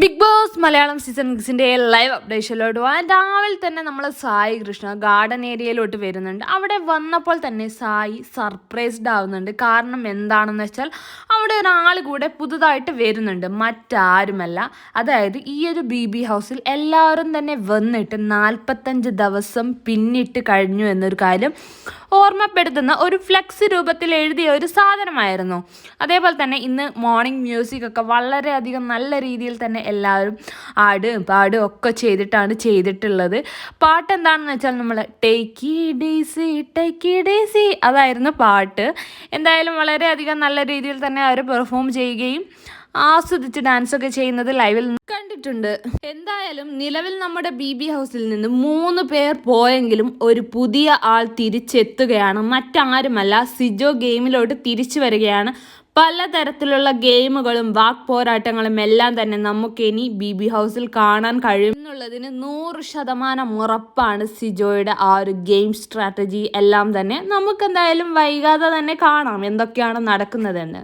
Big boss Malayalam season സിക്സിന്റെ live അപ്ഡേഷനിലോട്ട് പോകാൻ രാവിലെ തന്നെ നമ്മൾ സായി കൃഷ്ണ ഗാർഡൻ ഏരിയയിലോട്ട് വരുന്നുണ്ട്. അവിടെ വന്നപ്പോൾ തന്നെ സായി സർപ്രൈസ്ഡ് ആവുന്നുണ്ട്. കാരണം എന്താണെന്ന് വെച്ചാൽ അവിടെ ഒരാൾ കൂടെ പുതുതായിട്ട് വരുന്നുണ്ട്. മറ്റാരുമല്ല. അതായത് ഈ ഒരു ബി ബി ഹൗസിൽ എല്ലാവരും തന്നെ വന്നിട്ട് നാൽപ്പത്തഞ്ച് ദിവസം പിന്നിട്ട് കഴിഞ്ഞു എന്നൊരു കാര്യം ഓർമ്മപ്പെടുത്തുന്ന ഒരു ഫ്ലെക്സ് രൂപത്തിൽ എഴുതിയ ഒരു സാധനമായിരുന്നു. അതേപോലെ തന്നെ ഇന്ന് മോർണിംഗ് മ്യൂസിക് ഒക്കെ വളരെയധികം നല്ല രീതിയിൽ തന്നെ എല്ലാവരും ആട് പാട് ഒക്കെ ചെയ്തിട്ടാണ് ചെയ്തിട്ടുള്ളത്. പാട്ട് എന്താണെന്ന് വെച്ചാൽ നമ്മൾ ടേക്ക് ഡേസി ടേക്ക് ഡേസി അതായിരുന്നു പാട്ട്. എന്തായാലും വളരെയധികം നല്ല രീതിയിൽ തന്നെ അവർ പെർഫോം ചെയ്യുകയും ആസ്വദിച്ച് ഡാൻസ് ഒക്കെ ചെയ്യുന്നത് ലൈവിൽ കണ്ടിട്ടുണ്ട്. എന്തായാലും നിലവിൽ നമ്മുടെ ബി ബി ഹൗസിൽ നിന്ന് മൂന്ന് പേർ പോയെങ്കിലും ഒരു പുതിയ ആൾ തിരിച്ചെത്തുകയാണ്. മറ്റാരുമല്ല സിജോ ഗെയിമിലോട്ട് തിരിച്ചു വരികയാണ്. പലതരത്തിലുള്ള ഗെയിമുകളും വാക് പോരാട്ടങ്ങളും എല്ലാം തന്നെ നമുക്ക് ഇനി ബി ബി ഹൗസിൽ കാണാൻ കഴിയും. എന്നുള്ളതിന് നൂറ് ശതമാനം ഉറപ്പാണ് സിജോയുടെ ആ ഒരു ഗെയിം സ്ട്രാറ്റജി എല്ലാം തന്നെ. നമുക്ക് എന്തായാലും വൈകാതെ തന്നെ കാണാം എന്തൊക്കെയാണ് നടക്കുന്നതെന്ന്.